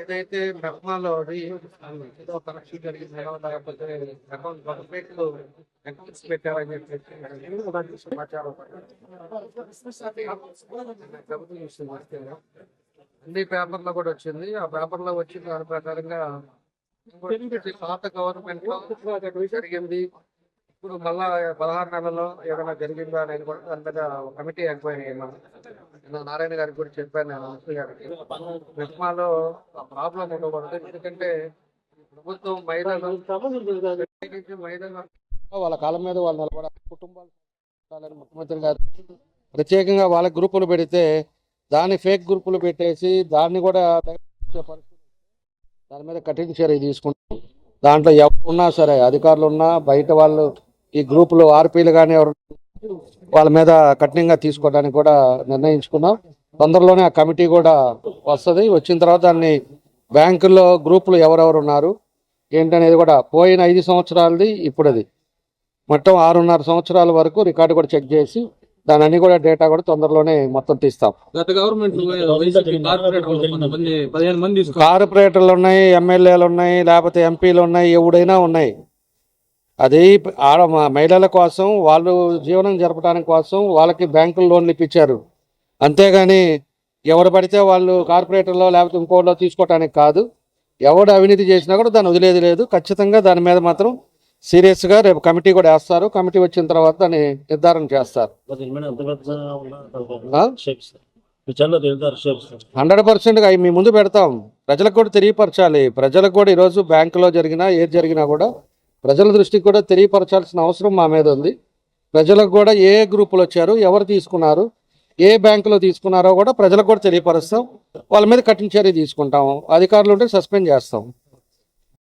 ఏదైతే మెహమాలో ఏదో కనెక్షన్ జరిగిందో లేకపోతే అకౌంట్ గవర్నమెంట్ అకౌంట్స్ పెట్టారని చెప్పేసి అలాంటి సమాచారం ప్రభుత్వం చూస్తుంది అన్ని పేపర్లో కూడా వచ్చింది. ఆ పేపర్లో వచ్చిన దాని ప్రకారంగా పాత గవర్నమెంట్లో జరిగింది. ఇప్పుడు మళ్ళా పదహారు నెలల్లో ఏదైనా జరిగిందా అనేది కూడా దాని మీద కమిటీ ఎంక్వైరీ అయ్యాను నారాయణ గారికి కూడా చెప్పాను నేను మంత్రి గారికి. నిర్మాలో ప్రాబ్లం ఉండకూడదు ఎందుకంటే ప్రభుత్వం మహిళలు మహిళలు వాళ్ళ కాలం మీద వాళ్ళు నిలబడాలి. కుటుంబాలు ముఖ్యమంత్రి గారు ప్రత్యేకంగా వాళ్ళ గ్రూపులు పెడితే దాన్ని ఫేక్ గ్రూపులు పెట్టేసి దాన్ని కూడా దాని మీద కఠిన చర్య తీసుకుంటాం. దాంట్లో ఎవరు ఉన్నా సరే అధికారులు ఉన్నా బయట వాళ్ళు ఈ గ్రూపులు ఆర్పీలు కానీ ఎవరు వాళ్ళ మీద కఠినంగా తీసుకోవడానికి కూడా నిర్ణయించుకున్నాం. తొందరలోనే ఆ కమిటీ కూడా వస్తుంది. వచ్చిన తర్వాత దాన్ని బ్యాంకుల్లో గ్రూపులు ఎవరెవరు ఉన్నారు ఏంటనేది కూడా పోయిన ఐదు సంవత్సరాలది ఇప్పుడది. మొత్తం ఆరున్నర సంవత్సరాల వరకు రికార్డు కూడా చెక్ చేసి దాని అన్ని కూడా డేటా కూడా తొందరలోనే మొత్తం తీస్తాం. గత గవర్నమెంట్ కార్పొరేటర్లు ఉన్నాయి ఎమ్మెల్యేలు ఉన్నాయి లేకపోతే ఎంపీలు ఉన్నాయి ఎవడైనా ఉన్నాయి. అది ఆడ మ- మహిళల కోసం వాళ్ళు జీవనం జరపడానికి కోసం వాళ్ళకి బ్యాంకులు లోన్లు ఇప్పించారు. అంతేగాని ఎవరు పడితే వాళ్ళు కార్పొరేటర్లో లేకపోతే ఇంకోలో తీసుకోవటానికి కాదు. ఎవడు అవినీతి చేసినా కూడా దాన్ని వదిలేది లేదు. ఖచ్చితంగా దాని మీద మాత్రం సీరియస్గా రేపు కమిటీ కూడా వేస్తారు. కమిటీ వచ్చిన తర్వాత దాన్ని నిర్ధారణ చేస్తారు. హండ్రెడ్ పర్సెంట్ అవి మీ ముందు పెడతాం. ప్రజలకు కూడా తెలియపరచాలి. ప్రజలకు కూడా ఈరోజు బ్యాంకులో జరిగినా ఏది జరిగినా కూడా ప్రజల దృష్టికి కూడా తెలియపరచాల్సిన అవసరం మా మీద ఉంది. ప్రజలకు కూడా ఏ గ్రూపులు వచ్చారు ఎవరు తీసుకున్నారు ఏ బ్యాంకులో తీసుకున్నారో కూడా ప్రజలకు కూడా తెలియపరుస్తాం. వాళ్ళ మీద కఠిన చర్య తీసుకుంటాం. అధికారులు ఉంటే సస్పెండ్ చేస్తాం.